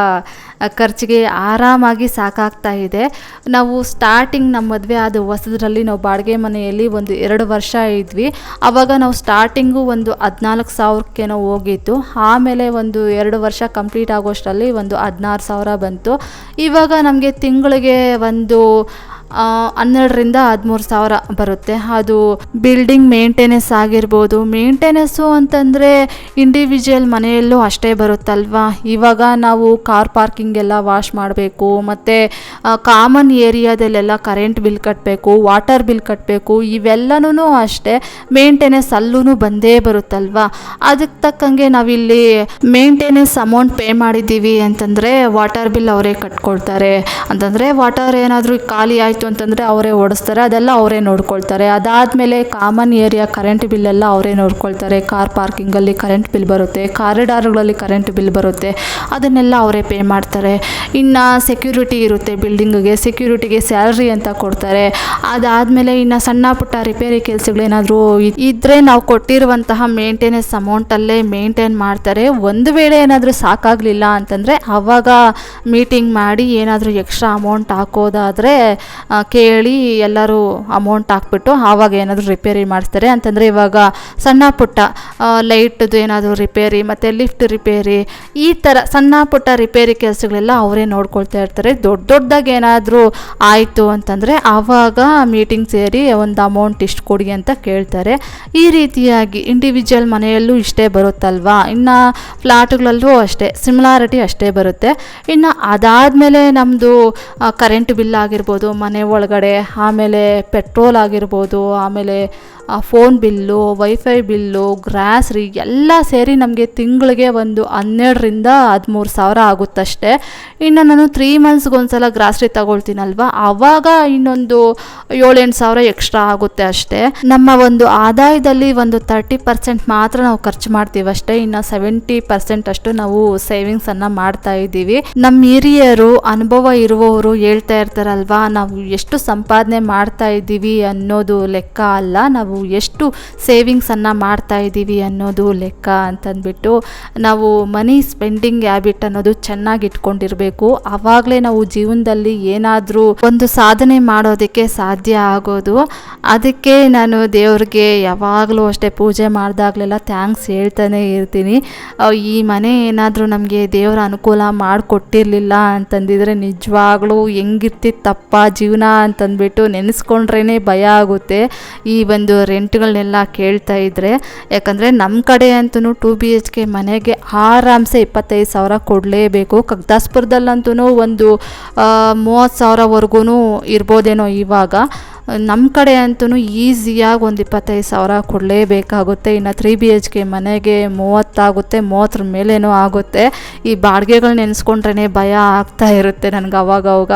ಖರ್ಚಿಗೆ ಆರಾಮಾಗಿ ಸಾಕಾಗ್ತಾ ಇದೆ. ನಾವು ಸ್ಟಾರ್ಟಿಂಗ್ ನಮ್ಮ ಮದುವೆ ಆದ ಹೊಸದ್ರಲ್ಲಿ ನಾವು ಬಾಡಿಗೆ ಮನೆಯಲ್ಲಿ ಒಂದು ಎರಡು ವರ್ಷ ಇದ್ವಿ. ಆವಾಗ ನಾವು ಸ್ಟಾರ್ಟಿಂಗು ಒಂದು ಹದಿನಾಲ್ಕು ಸಾವಿರಕ್ಕೇನೋ ಹೋಗಿತ್ತು. ಆಮೇಲೆ ಒಂದು ಎರಡು ವರ್ಷ ಕಂಪ್ಲೀಟ್ ಆಗೋಷ್ಟರಲ್ಲಿ ಒಂದು ಹದಿನಾರು ಸಾವಿರ ಬಂತು. ಇವಾಗ ನಮಗೆ ತಿಂಗಳಿಗೆ ಒಂದು ಹನ್ನೆರಡರಿಂದ ಹದಿಮೂರು ಸಾವಿರ ಬರುತ್ತೆ. ಅದು ಬಿಲ್ಡಿಂಗ್ ಮೇಂಟೆನೆನ್ಸ್ ಆಗಿರ್ಬೋದು. ಮೇಂಟೆನೆನ್ಸು ಅಂತಂದರೆ ಇಂಡಿವಿಜುವಲ್ ಮನೆಯಲ್ಲೂ ಅಷ್ಟೇ ಬರುತ್ತಲ್ವಾ? ಇವಾಗ ನಾವು ಕಾರ್ ಪಾರ್ಕಿಂಗ್ ಎಲ್ಲ ವಾಶ್ ಮಾಡಬೇಕು, ಮತ್ತು ಕಾಮನ್ ಏರಿಯಾದಲ್ಲೆಲ್ಲ ಕರೆಂಟ್ ಬಿಲ್ ಕಟ್ಟಬೇಕು ವಾಟರ್ ಬಿಲ್ ಕಟ್ಟಬೇಕು ಇವೆಲ್ಲನೂ ಅಷ್ಟೇ ಮೇಂಟೆನೆನ್ಸ್ ಅಲ್ಲೂ ಬಂದೇ ಬರುತ್ತಲ್ವಾ? ಅದಕ್ಕೆ ತಕ್ಕಂಗೆ ನಾವಿಲ್ಲಿ ಮೇಂಟೆನೆನ್ಸ್ ಅಮೌಂಟ್ ಪೇ ಮಾಡಿದ್ದೀವಿ ಅಂತಂದರೆ ವಾಟರ್ ಬಿಲ್ ಅವರೇ ಕಟ್ಕೊಳ್ತಾರೆ ಅಂತಂದರೆ ವಾಟರ್ ಏನಾದರೂ ಖಾಲಿ ಆಯಿತು ಅಂತಂದರೆ ಅವರೇ ಓಡಿಸ್ತಾರೆ, ಅದೆಲ್ಲ ಅವರೇ ನೋಡ್ಕೊಳ್ತಾರೆ. ಅದಾದಮೇಲೆ ಕಾಮನ್ ಏರಿಯಾ ಕರೆಂಟ್ ಬಿಲ್ಲೆಲ್ಲ ಅವರೇ ನೋಡ್ಕೊಳ್ತಾರೆ. ಕಾರ್ ಪಾರ್ಕಿಂಗಲ್ಲಿ ಕರೆಂಟ್ ಬಿಲ್ ಬರುತ್ತೆ ಕಾರಿಡಾರ್ಗಳಲ್ಲಿ ಕರೆಂಟ್ ಬಿಲ್ ಬರುತ್ತೆ, ಅದನ್ನೆಲ್ಲ ಅವರೇ ಪೇ ಮಾಡ್ತಾರೆ. ಇನ್ನು ಸೆಕ್ಯೂರಿಟಿ ಇರುತ್ತೆ ಬಿಲ್ಡಿಂಗಿಗೆ ಸೆಕ್ಯೂರಿಟಿಗೆ ಸ್ಯಾಲ್ರಿ ಅಂತ ಕೊಡ್ತಾರೆ. ಅದಾದಮೇಲೆ ಇನ್ನು ಸಣ್ಣ ಪುಟ್ಟ ರಿಪೇರಿ ಕೆಲಸಗಳೇನಾದರೂ ಇದ್ದರೆ ನಾವು ಕೊಟ್ಟಿರುವಂತಹ ಮೇಂಟೆನೆನ್ಸ್ ಅಮೌಂಟಲ್ಲೇ ಮೇಂಟೈನ್ ಮಾಡ್ತಾರೆ. ಒಂದು ವೇಳೆ ಏನಾದರೂ ಸಾಕಾಗಲಿಲ್ಲ ಅಂತಂದರೆ ಆವಾಗ ಮೀಟಿಂಗ್ ಮಾಡಿ ಏನಾದರೂ ಎಕ್ಸ್ಟ್ರಾ ಅಮೌಂಟ್ ಹಾಕೋದಾದರೆ ಕೇಳಿ ಎಲ್ಲರೂ ಅಮೌಂಟ್ ಹಾಕ್ಬಿಟ್ಟು ಆವಾಗ ಏನಾದರೂ ರಿಪೇರಿ ಮಾಡಿಸ್ತಾರೆ? ಅಂತಂದರೆ ಇವಾಗ ಸಣ್ಣ ಪುಟ್ಟ ಲೈಟ್ದು ಏನಾದರೂ ರಿಪೇರಿ ಮತ್ತು ಲಿಫ್ಟ್ ರಿಪೇರಿ ಈ ಥರ ಸಣ್ಣ ಪುಟ್ಟ ರಿಪೇರಿ ಕೆಲಸಗಳೆಲ್ಲ ಅವರೇ ನೋಡ್ಕೊಳ್ತಾ ಇರ್ತಾರೆ. ದೊಡ್ಡ ದೊಡ್ಡದಾಗಿ ಏನಾದರೂ ಆಯಿತು ಅಂತಂದರೆ ಆವಾಗ ಮೀಟಿಂಗ್ ಸೇರಿ ಒಂದು ಅಮೌಂಟ್ ಇಷ್ಟು ಕೊಡಿ ಅಂತ ಕೇಳ್ತಾರೆ. ಈ ರೀತಿಯಾಗಿ ಇಂಡಿವಿಜುವಲ್ ಮನೆಯಲ್ಲೂ ಇಷ್ಟೇ ಬರುತ್ತಲ್ವಾ? ಇನ್ನು ಫ್ಲಾಟ್ಗಳಲ್ಲೂ ಅಷ್ಟೇ ಸಿಮಿಲಾರಿಟಿ ಅಷ್ಟೇ ಬರುತ್ತೆ. ಇನ್ನು ಅದಾದಮೇಲೆ ನಮ್ಮದು ಕರೆಂಟ್ ಬಿಲ್ ಆಗಿರ್ಬೋದು, ಮನೆ ಒಳಗಡೆ ಆಮೇಲೆ ಪೆಟ್ರೋಲ್ ಆಗಿರ್ಬೋದು ಆಮೇಲೆ phone bill wifi bill grocery ಎಲ್ಲ ಸೇರಿ ನಮಗೆ ತಿಂಗಳಿಗೆ ಒಂದು ಹನ್ನೆರಡರಿಂದ ಹದಿಮೂರು ಸಾವಿರ ಆಗುತ್ತಷ್ಟೆ. ಇನ್ನು ನಾನು ತ್ರೀ ಮಂತ್ಸ್ಗೆ ಒಂದ್ಸಲ ಗ್ರಾಸ್ರಿ ತಗೊಳ್ತೀನಲ್ವ? ಆವಾಗ ಇನ್ನೊಂದು ಏಳೆಂಟು ಸಾವಿರ ಎಕ್ಸ್ಟ್ರಾ ಆಗುತ್ತೆ ಅಷ್ಟೇ. ನಮ್ಮ ಒಂದು ಆದಾಯದಲ್ಲಿ ಒಂದು ತರ್ಟಿ ಪರ್ಸೆಂಟ್ ಮಾತ್ರ ನಾವು ಖರ್ಚು ಮಾಡ್ತೀವಿ ಅಷ್ಟೇ. ಇನ್ನು ಸೆವೆಂಟಿ ಪರ್ಸೆಂಟ್ ಅಷ್ಟು ನಾವು ಸೇವಿಂಗ್ಸನ್ನು ಮಾಡ್ತಾ ಇದ್ದೀವಿ. ನಮ್ಮ ಹಿರಿಯರು, ಅನುಭವ ಇರುವವರು ಹೇಳ್ತಾ ಇರ್ತಾರಲ್ವಾ, ನಾವು ಎಷ್ಟು ಸಂಪಾದನೆ ಮಾಡ್ತಾ ಇದ್ದೀವಿ ಅನ್ನೋದು ಲೆಕ್ಕ ಅಲ್ಲ. ನಾವು ಎಷ್ಟು ಸೇವಿಂಗ್ಸನ್ನು ಮಾಡ್ತಾ ಇದ್ದೀವಿ ಅನ್ನೋದು ಲೆಕ್ಕ ಅಂತಂದ್ಬಿಟ್ಟು ನಾವು ಮನಿ ಸ್ಪೆಂಡಿಂಗ್ ಹ್ಯಾಬಿಟ್ ಅನ್ನೋದು ಚೆನ್ನಾಗಿ ಇಟ್ಕೊಂಡಿರಬೇಕು. ಆವಾಗಲೇ ನಾವು ಜೀವನದಲ್ಲಿ ಏನಾದರೂ ಒಂದು ಸಾಧನೆ ಮಾಡೋದಕ್ಕೆ ಸಾಧ್ಯ ಆಗೋದು. ಅದಕ್ಕೆ ನಾನು ದೇವ್ರಿಗೆ ಯಾವಾಗಲೂ ಅಷ್ಟೇ ಪೂಜೆ ಮಾಡಿದಾಗಲೆಲ್ಲ ಥ್ಯಾಂಕ್ಸ್ ಹೇಳ್ತಾನೆ ಇರ್ತೀನಿ. ಈ ಮನೆ ಏನಾದರೂ ನಮಗೆ ದೇವರ ಅನುಕೂಲ ಮಾಡಿಕೊಟ್ಟಿರಲಿಲ್ಲ ಅಂತಂದಿದ್ರೆ ನಿಜವಾಗ್ಲೂ ಹೆಂಗಿರ್ತಿತ್ತಪ್ಪ ಜೀವನ ಅಂತಂದ್ಬಿಟ್ಟು ನೆನೆಸ್ಕೊಂಡ್ರೇ ಭಯ ಆಗುತ್ತೆ. ಈ ಒಂದು ರೆಂಟ್ಗಳನ್ನೆಲ್ಲ ಕೇಳ್ತಾ ಇದ್ದರೆ ಯಾಕಂದರೆ ನಮ್ಮ ಕಡೆ ಅಂತೂ ಟು ಬಿ ಎಚ್ ಕೆ ಮನೆಗೆ ಆರಾಮ್ಸೆ ಇಪ್ಪತ್ತೈದು ಸಾವಿರ ಕೊಡಲೇಬೇಕು. ಕಗ್ದಾಸ್ಪುರದಲ್ಲಂತೂ ಒಂದು ಮೂವತ್ತು ಸಾವಿರವರೆಗೂ ಇರ್ಬೋದೇನೋ ಇವಾಗ. ನಮ್ಮ ಕಡೆ ಅಂತೂ ಈಸಿಯಾಗಿ ಒಂದು ಇಪ್ಪತ್ತೈದು ಸಾವಿರ ಕೊಡಲೇಬೇಕಾಗುತ್ತೆ. ಇನ್ನು ತ್ರೀ ಬಿ ಎಚ್ ಕೆ ಮನೆಗೆ ಮೂವತ್ತಾಗುತ್ತೆ, ಮೂವತ್ತರ ಮೇಲೇನೂ ಆಗುತ್ತೆ. ಈ ಬಾಡಿಗೆಗಳು ನೆನೆಸ್ಕೊಂಡ್ರೇ ಭಯ ಆಗ್ತಾ ಇರುತ್ತೆ ನನಗೆ ಅವಾಗ ಅವಾಗ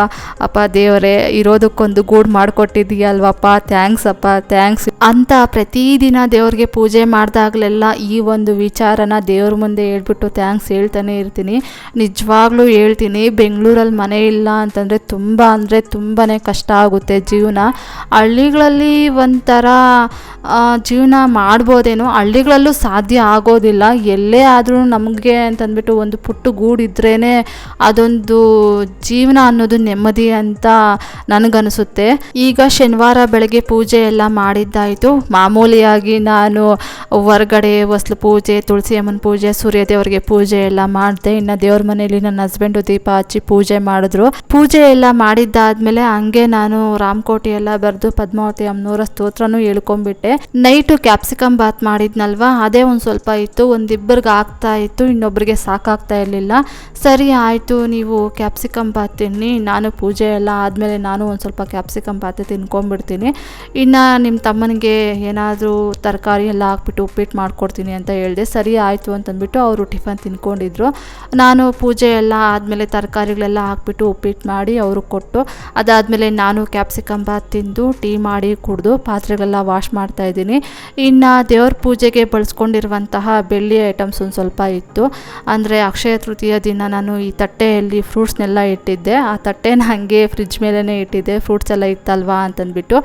ಅಪ್ಪ ದೇವರೇ, ಇರೋದಕ್ಕೊಂದು ಗೂಡು ಮಾಡಿಕೊಟ್ಟಿದ್ದೀಯಲ್ವಪ್ಪ, ಥ್ಯಾಂಕ್ಸ್ ಅಪ್ಪ, ಥ್ಯಾಂಕ್ಸ್. ಅಂತ ಪ್ರತಿದಿನ ದೇವ್ರಿಗೆ ಪೂಜೆ ಮಾಡಿದಾಗಲೆಲ್ಲ ಈ ಒಂದು ವಿಚಾರನ ದೇವ್ರ ಮುಂದೆ ಹೇಳ್ಬಿಟ್ಟು ಥ್ಯಾಂಕ್ಸ್ ಹೇಳ್ತಾನೆ ಇರ್ತೀನಿ. ನಿಜವಾಗ್ಲೂ ಹೇಳ್ತೀನಿ ಬೆಂಗಳೂರಲ್ಲಿ ಮನೆ ಇಲ್ಲ ಅಂತಂದರೆ ತುಂಬ ಅಂದರೆ ತುಂಬಾ ಕಷ್ಟ ಆಗುತ್ತೆ ಜೀವನ. ಹಳ್ಳಿಗಳಲ್ಲಿ ಒಂಥರ ಜೀವನ ಮಾಡ್ಬೋದೇನೋ ಹಳ್ಳಿಗಳಲ್ಲೂ ಸಾಧ್ಯ ಆಗೋದಿಲ್ಲ. ಎಲ್ಲೇ ಆದರೂ ನಮಗೆ ಅಂತಂದ್ಬಿಟ್ಟು ಒಂದು ಪುಟ್ಟು ಗೂಡಿದ್ರೇ ಅದೊಂದು ಜೀವನ ಅನ್ನೋದು ನೆಮ್ಮದಿ ಅಂತ ನನಗನ್ನಿಸುತ್ತೆ ಈಗ ಶನಿವಾರ ಬೆಳಗ್ಗೆ ಪೂಜೆ ಎಲ್ಲ ಮಾಡಿದ್ದಾಯಿತು. ಮಾಮೂಲಿಯಾಗಿ ನಾನು ಹೊರಗಡೆ ಹೊಸ್ಲು ಪೂಜೆ ತುಳಸಿ ಅಮ್ಮನ ಪೂಜೆ ಸೂರ್ಯ ದೇವರಿಗೆ ಪೂಜೆ ಎಲ್ಲ ಮಾಡಿದೆ. ಇನ್ನು ದೇವ್ರ ಮನೆಯಲ್ಲಿ ನನ್ನ ಹಸ್ಬೆಂಡು ದೀಪ ಹಚ್ಚಿ ಪೂಜೆ ಮಾಡಿದ್ರು. ಪೂಜೆ ಎಲ್ಲ ಮಾಡಿದ್ದಾದ್ಮೇಲೆ ಹಂಗೆ ನಾನು ರಾಮಕೋಟೆ ಎಲ್ಲ ಬರೆದು ಪದ್ಮಾವತಿ ಅಮ್ಮನವರ ಸ್ತೋತ್ರನೂ ಹೇಳ್ಕೊಂಡ್ಬಿಟ್ಟೆ. ನೈಟು ಕ್ಯಾಪ್ಸಿಕಮ್ ಬಾತ್ ಮಾಡಿದ್ನಲ್ವಾ? ಅದೇ ಒಂದು ಸ್ವಲ್ಪ ಇತ್ತು, ಒಂದಿಬ್ಬರಿಗೆ ಆಗ್ತಾ ಇತ್ತು ಇನ್ನೊಬ್ಬರಿಗೆ ಸಾಕಾಗ್ತಾ ಇರಲಿಲ್ಲ. ಸರಿ, ಆಯಿತು, ನೀವು ಕ್ಯಾಪ್ಸಿಕಮ್ ಬಾತ್ ತಿನ್ನಿ, ನಾನು ಪೂಜೆ ಎಲ್ಲ ಆದಮೇಲೆ ನಾನು ಒಂದು ಸ್ವಲ್ಪ ಕ್ಯಾಪ್ಸಿಕಮ್ ಬಾತ್ ತಿನ್ಕೊಂಬಿಡ್ತೀನಿ ಇನ್ನು ನಿಮ್ಮ ತಮ್ಮನಿಗೆ ಏನಾದರೂ ತರಕಾರಿ ಎಲ್ಲ ಹಾಕ್ಬಿಟ್ಟು ಉಪ್ಪಿಟ್ಟು ಮಾಡ್ಕೊಡ್ತೀನಿ ಅಂತ ಹೇಳಿದೆ. ಸರಿ, ಆಯಿತು ಅಂತಂದ್ಬಿಟ್ಟು ಅವರು ಟಿಫನ್ ತಿನ್ಕೊಂಡಿದ್ರು. ನಾನು ಪೂಜೆ ಎಲ್ಲ ಆದಮೇಲೆ ತರಕಾರಿಗಳೆಲ್ಲ ಹಾಕ್ಬಿಟ್ಟು ಉಪ್ಪಿಟ್ಟು ಮಾಡಿ ಅವರು ಕೊಟ್ಟು, ಅದಾದಮೇಲೆ ನಾನು ಕ್ಯಾಪ್ಸಿಕಮ್ ಬಾತ್ ತಿಂದು ಟೀ ಮಾಡಿ ಕುಡಿದು ಪಾತ್ರೆಗಳೆಲ್ಲ ವಾಶ್ ಮಾಡ್ತಾ ಇದ್ದೀನಿ. ಇನ್ನು ದೇವ್ರ ಪೂಜೆಗೆ ಬಳಸ್ಕೊಂಡಿರುವಂತಹ ಬೆಳ್ಳಿ ಐಟಮ್ಸ್ ಒಂದು ಸ್ವಲ್ಪ ಇತ್ತು. ಅಂದರೆ ಅಕ್ಷಯ ತೃತೀಯ ದಿನ ನಾನು ಈ ತಟ್ಟೆಯಲ್ಲಿ ಫ್ರೂಟ್ಸ್ನೆಲ್ಲ ಇಟ್ಟಿದ್ದೆ. ಆ ತಟ್ಟೆನ ಹಾಗೆ ಫ್ರಿಜ್ ಮೇಲೇ ಇಟ್ಟಿದ್ದೆ. ಫ್ರೂಟ್ಸ್ ಎಲ್ಲ ಇತ್ತಲ್ವಾ ಅಂತಂದ್ಬಿಟ್ಟು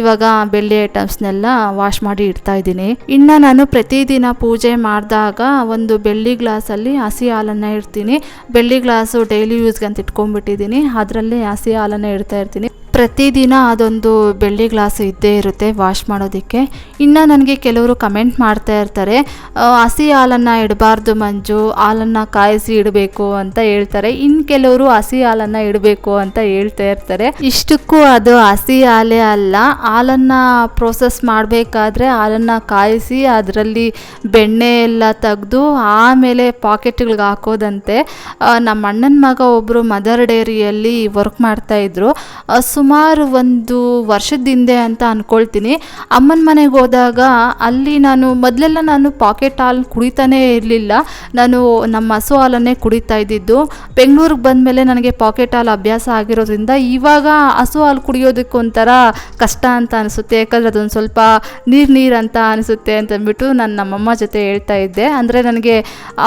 ಇವಾಗ ಬೆಳ್ಳಿ ಐಟಮ್ಸ್ನೆಲ್ಲ ವಾಶ್ ಮಾಡಿ ಇಡ್ತಾ ಇದ್ದೀನಿ. ಇನ್ನು ನಾನು ಪ್ರತಿದಿನ ಪೂಜೆ ಮಾಡಿದಾಗ ಒಂದು ಬೆಳ್ಳಿ ಗ್ಲಾಸಲ್ಲಿ ಹಸಿ ಹಾಲನ್ನು ಇಡ್ತೀನಿ. ಬೆಳ್ಳಿ ಗ್ಲಾಸು ಡೈಲಿ ಯೂಸ್ಗೆ ಅಂತ ಇಟ್ಕೊಂಡ್ಬಿಟ್ಟಿದ್ದೀನಿ. ಅದರಲ್ಲಿ ಹಸಿ ಹಾಲನ್ನು ಇಡ್ತಾ ಇರ್ತೀನಿ. ಪ್ರತಿದಿನ ಅದೊಂದು ಬೆಳ್ಳಿ ಗ್ಲಾಸ್ ಇದ್ದೇ ಇರುತ್ತೆ ವಾಶ್ ಮಾಡೋದಕ್ಕೆ. ಇನ್ನು ನನಗೆ ಕೆಲವರು ಕಮೆಂಟ್ ಮಾಡ್ತಾ ಇರ್ತಾರೆ ಹಸಿ ಹಾಲನ್ನು ಇಡಬಾರ್ದು ಮಂಜು, ಹಾಲನ್ನು ಕಾಯಿಸಿ ಇಡಬೇಕು ಅಂತ ಹೇಳ್ತಾರೆ. ಇನ್ನು ಕೆಲವರು ಹಸಿ ಹಾಲನ್ನು ಇಡಬೇಕು ಅಂತ ಹೇಳ್ತಾ ಇರ್ತಾರೆ. ಇಷ್ಟಕ್ಕೂ ಅದು ಹಸಿ ಹಾಲೇ ಅಲ್ಲ, ಹಾಲನ್ನು ಪ್ರೋಸೆಸ್ ಮಾಡಬೇಕಾದ್ರೆ ಹಾಲನ್ನು ಕಾಯಿಸಿ ಅದರಲ್ಲಿ ಬೆಣ್ಣೆ ಎಲ್ಲ ತೆಗೆದು ಆಮೇಲೆ ಪಾಕೆಟ್ಗಳಿಗೆ ಹಾಕೋದಂತೆ. ನಮ್ಮ ಅಣ್ಣನ ಮಗ ಒಬ್ಬರು ಮದರ್ ಡೈರಿಯಲ್ಲಿ ವರ್ಕ್ ಮಾಡ್ತಾಯಿದ್ರು ಸುಮಾರು ಒಂದು ವರ್ಷದ ಹಿಂದೆ ಅಂತ ಅಂದ್ಕೊಳ್ತೀನಿ ಅಮ್ಮನ ಮನೆಗೆ ಹೋದಾಗ ಅಲ್ಲಿ ನಾನು ಮೊದಲೆಲ್ಲ ನಾನು ಪಾಕೆಟ್ ಹಾಲು ಕುಡಿತಾನೇ ಇರಲಿಲ್ಲ. ನಾನು ನಮ್ಮ ಹಸು ಹಾಲನ್ನೇ ಕುಡಿತಾ ಇದ್ದಿದ್ದು. ಬೆಂಗಳೂರಿಗೆ ಬಂದಮೇಲೆ ನನಗೆ ಪಾಕೆಟ್ ಹಾಲು ಅಭ್ಯಾಸ ಆಗಿರೋದ್ರಿಂದ ಇವಾಗ ಹಸು ಹಾಲು ಕುಡಿಯೋದಕ್ಕೆ ಒಂಥರ ಕಷ್ಟ ಅಂತ ಅನಿಸುತ್ತೆ. ಯಾಕಂದರೆ ಅದೊಂದು ಸ್ವಲ್ಪ ನೀರು ನೀರು ಅಂತ ಅನಿಸುತ್ತೆ ಅಂತಂದ್ಬಿಟ್ಟು ನಾನು ನಮ್ಮಮ್ಮ ಜೊತೆ ಹೇಳ್ತಾ ಇದ್ದೆ. ಅಂದರೆ ನನಗೆ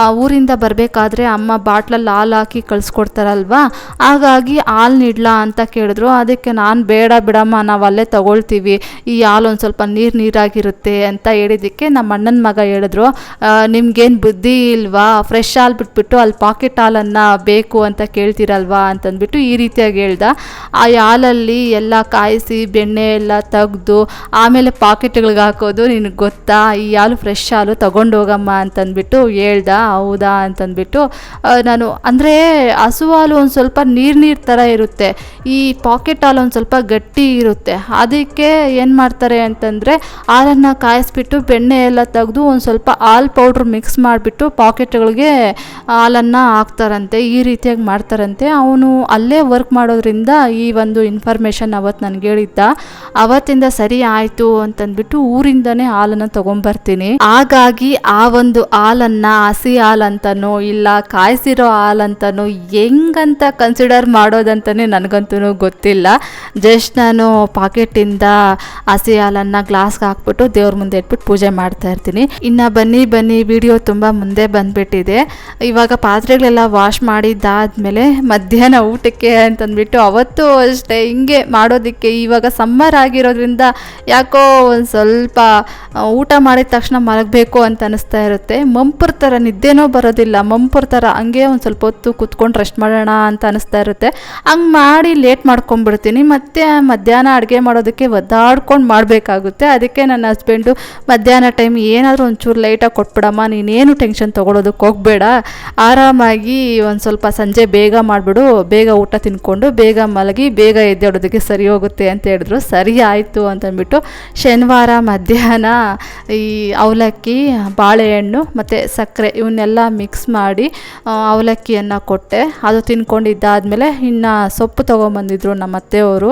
ಆ ಊರಿಂದ ಬರಬೇಕಾದ್ರೆ ಅಮ್ಮ ಬಾಟ್ಲಲ್ಲಿ ಹಾಲು ಹಾಕಿ ಕಳಿಸ್ಕೊಡ್ತಾರಲ್ವಾ? ಹಾಗಾಗಿ ಹಾಲು ನೀಡಲಾ ಅಂತ ಕೇಳಿದ್ರು. ಅದಕ್ಕೆ ನಾನು ಬೇಡ ಬಿಡಮ್ಮ, ನಾವು ಅಲ್ಲೇ ತಗೊಳ್ತೀವಿ. ಈ ಹಾಲು ಒಂದು ಸ್ವಲ್ಪ ನೀರು ನೀರಾಗಿರುತ್ತೆ ಅಂತ ಹೇಳಿದ್ದಕ್ಕೆ ನಮ್ಮ ಅಣ್ಣನ ಮಗ ಹೇಳಿದ್ರು ನಿಮ್ಗೇನು ಬುದ್ಧಿ ಇಲ್ವಾ? ಫ್ರೆಶ್ ಹಾಲು ಬಿಟ್ಬಿಟ್ಟು ಅಲ್ಲಿ ಪಾಕೆಟ್ ಹಾಲನ್ನು ಬೇಕು ಅಂತ ಕೇಳ್ತೀರಲ್ವಾ? ಅಂತಂದ್ಬಿಟ್ಟು ಈ ರೀತಿಯಾಗಿ ಹೇಳ್ದ. ಆ ಹಾಲಲ್ಲಿ ಎಲ್ಲ ಕಾಯಿಸಿ ಬೆಣ್ಣೆ ಎಲ್ಲ ತೆಗ್ದು ಆಮೇಲೆ ಪಾಕೆಟ್ಗಳಿಗೆ ಹಾಕೋದು ನಿನಗೆ ಗೊತ್ತಾ? ಈ ಹಾಲು ಫ್ರೆಶ್ ಹಾಲು ತಗೊಂಡು ಹೋಗಮ್ಮ ಅಂತಂದ್ಬಿಟ್ಟು ಹೇಳ್ದ. ಹೌದಾ ಅಂತಂದ್ಬಿಟ್ಟು ನಾನು, ಅಂದರೆ ಹಸು ಹಾಲು ಒಂದು ಸ್ವಲ್ಪ ನೀರು ನೀರು ಥರ ಇರುತ್ತೆ. ಈ ಪಾಕೆಟ್ ಹಾಲು ಒಂದು ಸ್ವಲ್ಪ ಗಟ್ಟಿ ಇರುತ್ತೆ. ಅದಕ್ಕೆ ಏನು ಮಾಡ್ತಾರೆ ಅಂತಂದರೆ ಹಾಲನ್ನು ಕಾಯಿಸ್ಬಿಟ್ಟು ಬೆಣ್ಣೆ ಎಲ್ಲ ತೆಗೆದು ಒಂದು ಸ್ವಲ್ಪ ಹಾಲು ಪೌಡ್ರ್ ಮಿಕ್ಸ್ ಮಾಡಿಬಿಟ್ಟು ಪಾಕೆಟ್ಗಳಿಗೆ ಹಾಲನ್ನು ಹಾಕ್ತಾರಂತೆ, ಈ ರೀತಿಯಾಗಿ ಮಾಡ್ತಾರಂತೆ. ಅವನು ಅಲ್ಲೇ ವರ್ಕ್ ಮಾಡೋದ್ರಿಂದ ಈ ಒಂದು ಇನ್ಫಾರ್ಮೇಷನ್ ಅವತ್ತು ನನಗೆ ಹೇಳಿದ್ದ. ಅವತ್ತಿಂದ ಸರಿ ಆಯಿತು ಅಂತಂದ್ಬಿಟ್ಟು ಊರಿಂದನೇ ಹಾಲನ್ನು ತೊಗೊಂಬರ್ತೀನಿ. ಹಾಗಾಗಿ ಆ ಒಂದು ಹಾಲನ್ನು, ಹಸಿ ಹಾಲಂತನೋ ಇಲ್ಲ ಕಾಯಿಸಿರೋ ಹಾಲಂತನೋ ಹೆಂಗಂತ ಕನ್ಸಿಡರ್ ಮಾಡೋದಂತಲೇ ನನಗಂತೂ ಗೊತ್ತಿಲ್ಲ. ಜಸ್ಟ್ ನಾನು ಪಾಕೆಟಿಂದ ಹಸಿ ಹಾಲನ್ನು ಗ್ಲಾಸ್ಗೆ ಹಾಕ್ಬಿಟ್ಟು ದೇವ್ರ ಮುಂದೆ ಇಟ್ಬಿಟ್ಟು ಪೂಜೆ ಮಾಡ್ತಾ ಇರ್ತೀನಿ. ಇನ್ನು ಬನ್ನಿ ಬನ್ನಿ, ವಿಡಿಯೋ ತುಂಬ ಮುಂದೆ ಬಂದುಬಿಟ್ಟಿದೆ. ಇವಾಗ ಪಾತ್ರೆಗಳೆಲ್ಲ ವಾಶ್ ಮಾಡಿದ್ದಾದಮೇಲೆ ಮಧ್ಯಾಹ್ನ ಊಟಕ್ಕೆ ಅಂತಂದ್ಬಿಟ್ಟು ಅವತ್ತು ಅಷ್ಟೇ ಹಿಂಗೆ ಮಾಡೋದಕ್ಕೆ ಇವಾಗ ಸಮ್ಮರ್ ಆಗಿರೋದ್ರಿಂದ ಯಾಕೋ ಒಂದು ಸ್ವಲ್ಪ ಊಟ ಮಾಡಿದ ತಕ್ಷಣ ಮಲಗಬೇಕು ಅಂತ ಅನಿಸ್ತಾ ಇರುತ್ತೆ. ಮಂಪುರ್ ಥರ ನಿದ್ದೆನೂ ಬರೋದಿಲ್ಲ. ಮಂಪುರ್ ಥರ ಹಂಗೆ ಒಂದು ಸ್ವಲ್ಪ ಹೊತ್ತು ಕೂತ್ಕೊಂಡು ರೆಸ್ಟ್ ಮಾಡೋಣ ಅಂತ ಅನಿಸ್ತಾ ಇರುತ್ತೆ. ಹಂಗೆ ಮಾಡಿ ಲೇಟ್ ಮಾಡ್ಕೊಂಡ್ಬಿಡ್ತೀನಿ. ಮತ್ತು ಮಧ್ಯಾಹ್ನ ಅಡುಗೆ ಮಾಡೋದಕ್ಕೆ ಒದ್ದಾಡ್ಕೊಂಡು ಮಾಡಬೇಕಾಗುತ್ತೆ. ಅದಕ್ಕೆ ನನ್ನ ಹಸ್ಬೆಂಡು, ಮಧ್ಯಾಹ್ನ ಟೈಮ್ ಏನಾದರೂ ಒಂಚೂರು ಲೈಟಾಗಿ ಕೊಟ್ಬಿಡಮ್ಮ, ನೀನೇನು ಟೆನ್ಷನ್ ತೊಗೊಳೋದಕ್ಕೆ ಹೋಗಬೇಡ. ಆರಾಮಾಗಿ ಒಂದು ಸ್ವಲ್ಪ ಸಂಜೆ ಬೇಗ ಮಾಡಿಬಿಡು. ಬೇಗ ಊಟ ತಿನ್ಕೊಂಡು, ಬೇಗ ಮಲಗಿ, ಬೇಗ ಎದ್ದೇಳೋದಕ್ಕೆ ಸರಿ ಹೋಗುತ್ತೆ ಅಂತ ಹೇಳಿದ್ರು. ಸರಿ ಆಯಿತು ಅಂತಂದ್ಬಿಟ್ಟು ಶನಿವಾರ ಮಧ್ಯಾಹ್ನ ಈ ಅವಲಕ್ಕಿ, ಬಾಳೆಹಣ್ಣು ಮತ್ತು ಸಕ್ಕರೆ ಇವನ್ನೆಲ್ಲ ಮಿಕ್ಸ್ ಮಾಡಿ ಅವಲಕ್ಕಿಯನ್ನು ಕೊಟ್ಟೆ. ಅದು ತಿನ್ಕೊಂಡಿದ್ದಾದ್ಮೇಲೆ ಇನ್ನು ಸೊಪ್ಪು ತೊಗೊಂಬಂದಿದ್ರು ನಮ್ಮ ಅತ್ತೆಯವರು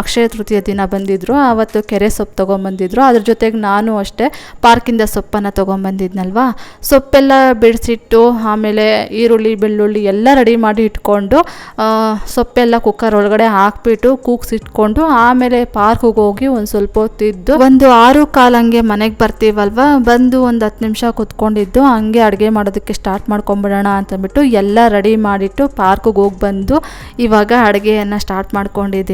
ಅಕ್ಷಯ ತೃತೀಯ ದಿನ ಬಂದಿದ್ದರು ಆವತ್ತು ಕೆರೆ ಸೊಪ್ಪು ತೊಗೊಂಬಂದಿದ್ರು. ಅದ್ರ ಜೊತೆಗೆ ನಾನು ಅಷ್ಟೇ ಪಾರ್ಕಿಂದ ಸೊಪ್ಪನ್ನು ತೊಗೊಂಬಂದಿದ್ನಲ್ವಾ? ಸೊಪ್ಪೆಲ್ಲ ಬಿಡಿಸಿಟ್ಟು ಆಮೇಲೆ ಈರುಳ್ಳಿ, ಬೆಳ್ಳುಳ್ಳಿ ಎಲ್ಲ ರೆಡಿ ಮಾಡಿ ಇಟ್ಕೊಂಡು ಸೊಪ್ಪೆಲ್ಲ ಕುಕ್ಕರ್ ಒಳಗಡೆ ಹಾಕ್ಬಿಟ್ಟು ಕೂಗ್ಸಿಟ್ಕೊಂಡು ಆಮೇಲೆ ಪಾರ್ಕಿಗೆ ಹೋಗಿ ಒಂದು ಸ್ವಲ್ಪ ಹೊತ್ತಿದ್ದು ಒಂದು ಆರು ಕಾಲ ಹಂಗೆ ಮನೆಗೆ ಬರ್ತೀವಲ್ವ? ಬಂದು ಒಂದು ಹತ್ತು ನಿಮಿಷ ಕುತ್ಕೊಂಡಿದ್ದು, ಹಂಗೆ ಅಡುಗೆ ಮಾಡೋದಕ್ಕೆ ಸ್ಟಾರ್ಟ್ ಮಾಡ್ಕೊಂಬಿಡೋಣ ಅಂತಂದ್ಬಿಟ್ಟು ಎಲ್ಲ ರೆಡಿ ಮಾಡಿಟ್ಟು ಪಾರ್ಕಿಗೆ ಹೋಗಿ ಬಂದು ಇವಾಗ ಅಡುಗೆಯನ್ನು ಸ್ಟಾರ್ಟ್ ಮಾಡ್ಕೊಂಡಿದ್ದೀನಿ.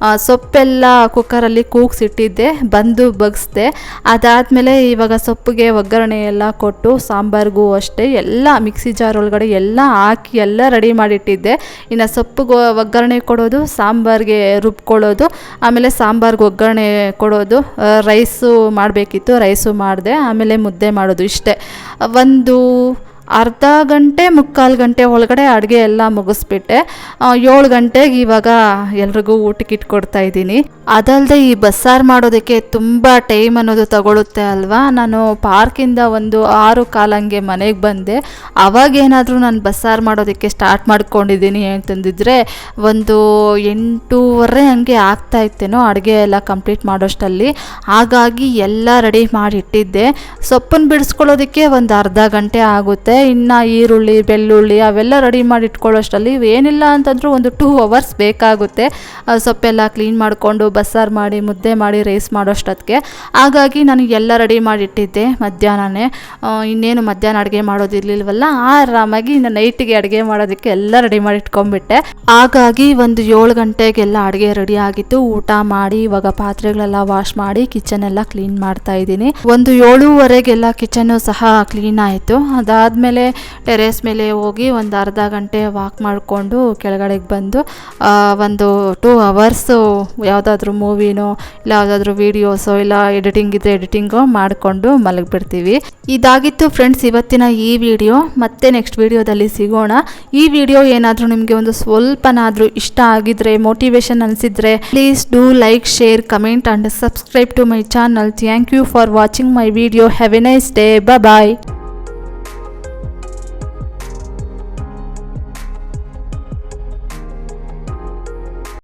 ಆ, ಸೊಪ್ಪೆಲ್ಲ ಕುಕ್ಕರಲ್ಲಿ ಕೂಗ್ಸಿಟ್ಟಿದ್ದೆ ಬಂದು ಬಗ್ಸ್ದೆ. ಅದಾದಮೇಲೆ ಇವಾಗ ಸೊಪ್ಪಿಗೆ ಒಗ್ಗರಣೆ ಎಲ್ಲ ಕೊಟ್ಟು ಸಾಂಬಾರ್ಗೂ ಅಷ್ಟೇ ಎಲ್ಲ ಮಿಕ್ಸಿ ಜಾರ್ ಒಳಗಡೆ ಎಲ್ಲ ಹಾಕಿ ಎಲ್ಲ ರೆಡಿ ಮಾಡಿಟ್ಟಿದ್ದೆ. ಇನ್ನು ಸೊಪ್ಪಿಗೆ ಒಗ್ಗರಣೆ ಕೊಡೋದು ಸಾಂಬಾರ್ಗೆ ರುಬ್ಕೊಳ್ಳೋದು ಆಮೇಲೆ ಸಾಂಬಾರ್ಗೆ ಒಗ್ಗರಣೆ ಕೊಡೋದು ರೈಸು ಮಾಡಬೇಕಿತ್ತು ರೈಸು ಮಾಡಿದೆ ಆಮೇಲೆ ಮುದ್ದೆ ಮಾಡೋದು ಇಷ್ಟೇ. ಒಂದು ಅರ್ಧ ಗಂಟೆ, ಮುಕ್ಕಾಲು ಗಂಟೆ ಒಳಗಡೆ ಅಡುಗೆ ಎಲ್ಲ ಮುಗಿಸ್ಬಿಟ್ಟೆ. ಏಳು ಗಂಟೆಗೆ ಇವಾಗ ಎಲ್ರಿಗೂ ಊಟಕ್ಕೆ ಇಟ್ಕೊಡ್ತಾ ಇದ್ದೀನಿ. ಅದಲ್ಲದೆ ಈ ಬಸ್ಸಾರು ಮಾಡೋದಕ್ಕೆ ತುಂಬ ಟೈಮ್ ಅನ್ನೋದು ತಗೊಳುತ್ತೆ ಅಲ್ವಾ? ನಾನು ಪಾರ್ಕಿಂದ ಒಂದು ಆರು ಕಾಲಂಗೆ ಮನೆಗೆ ಬಂದೆ. ಅವಾಗೇನಾದರೂ ನಾನು ಬಸ್ಸಾರು ಮಾಡೋದಕ್ಕೆ ಸ್ಟಾರ್ಟ್ ಮಾಡ್ಕೊಂಡಿದ್ದೀನಿ ಅಂತಂದಿದ್ರೆ ಒಂದು ಎಂಟೂವರೆ ಹಂಗೆ ಆಗ್ತಾ ಇತ್ತೇನೋ ಅಡುಗೆ ಎಲ್ಲ ಕಂಪ್ಲೀಟ್ ಮಾಡೋಷ್ಟಲ್ಲಿ. ಹಾಗಾಗಿ ಎಲ್ಲ ರೆಡಿ ಮಾಡಿ ಇಟ್ಟಿದ್ದೆ ಸೊಪ್ಪನ್ನು ಬಿಡಿಸ್ಕೊಳ್ಳೋದಕ್ಕೆ ಒಂದು ಅರ್ಧ ಗಂಟೆ ಆಗುತ್ತೆ. ಇನ್ನು ಈರುಳ್ಳಿ, ಬೆಳ್ಳುಳ್ಳಿ ಅವೆಲ್ಲ ರೆಡಿ ಮಾಡಿ ಇಟ್ಕೊಳ್ಳೋಷ್ಟರಲ್ಲಿ ಏನಿಲ್ಲ ಅಂತಂದರೂ ಒಂದು ಟೂ ಅವರ್ಸ್ ಬೇಕಾಗುತ್ತೆ. ಸೊಪ್ಪೆಲ್ಲ ಕ್ಲೀನ್ ಮಾಡಿಕೊಂಡು ಬಸ್ಸಾರು ಮಾಡಿ, ಮುದ್ದೆ ಮಾಡಿ ರೈಸ್ ಮಾಡೋಷ್ಟೊತ್ತಿಗೆ ಹಾಗಾಗಿ ನಾನು ಎಲ್ಲ ರೆಡಿ ಮಾಡಿಟ್ಟಿದ್ದೆ ಮಧ್ಯಾಹ್ನನೇ. ಇನ್ನೇನು ಮಧ್ಯಾಹ್ನ ಅಡುಗೆ ಮಾಡೋದಿರ್ಲಿಲ್ವಲ್ಲ, ಆರಾಮಾಗಿ ಇನ್ನು ನೈಟಿಗೆ ಅಡುಗೆ ಮಾಡೋದಕ್ಕೆ ಎಲ್ಲ ರೆಡಿ ಮಾಡಿ ಇಟ್ಕೊಂಡ್ಬಿಟ್ಟೆ ಹಾಗಾಗಿ ಒಂದು ಏಳು ಗಂಟೆಗೆಲ್ಲ ಅಡುಗೆ ರೆಡಿ ಆಗಿತ್ತು. ಊಟ ಮಾಡಿ, ಇವಾಗ ಪಾತ್ರೆಗಳೆಲ್ಲ ವಾಶ್ ಮಾಡಿ ಕಿಚನ್ ಎಲ್ಲ ಕ್ಲೀನ್ ಮಾಡ್ತಾ ಇದ್ದೀನಿ. ಒಂದು ಏಳುವರೆಗೆಲ್ಲ ಕಿಚನ್ನು ಸಹ ಕ್ಲೀನ್ ಆಯಿತು. ಅದಾದಮೇಲೆ ಟೆರೇಸ್ ಮೇಲೆ ಹೋಗಿ ಒಂದು ಅರ್ಧ ಗಂಟೆ ವಾಕ್ ಮಾಡಿಕೊಂಡು ಕೆಳಗಡೆಗೆ ಬಂದು ಒಂದು ಟೂ ಅವರ್ಸು ಯಾವುದಾದ್ರೂ ಮೂವಿನೋ, ಇಲ್ಲ ಯಾವುದಾದ್ರೂ ವೀಡಿಯೋಸೋ ಇಲ್ಲ ಎಡಿಟಿಂಗ್ ಇದ್ದರೆ ಎಡಿಟಿಂಗೋ ಮಾಡಿಕೊಂಡು ಮಲಗಿಬಿಡ್ತೀವಿ. ಇದಾಗಿತ್ತು ಫ್ರೆಂಡ್ಸ್ ಇವತ್ತಿನ ಈ ವಿಡಿಯೋ ಮತ್ತೆ ನೆಕ್ಸ್ಟ್ ವಿಡಿಯೋದಲ್ಲಿ ಸಿಗೋಣ. ಈ ವಿಡಿಯೋ ಏನಾದರೂ ನಿಮಗೆ ಒಂದು ಸ್ವಲ್ಪನಾದರೂ ಇಷ್ಟ ಆಗಿದ್ರೆ ಮೋಟಿವೇಶನ್ ಅನಿಸಿದ್ರೆ please do like share comment and subscribe to my channel thank you for watching my video have a nice day bye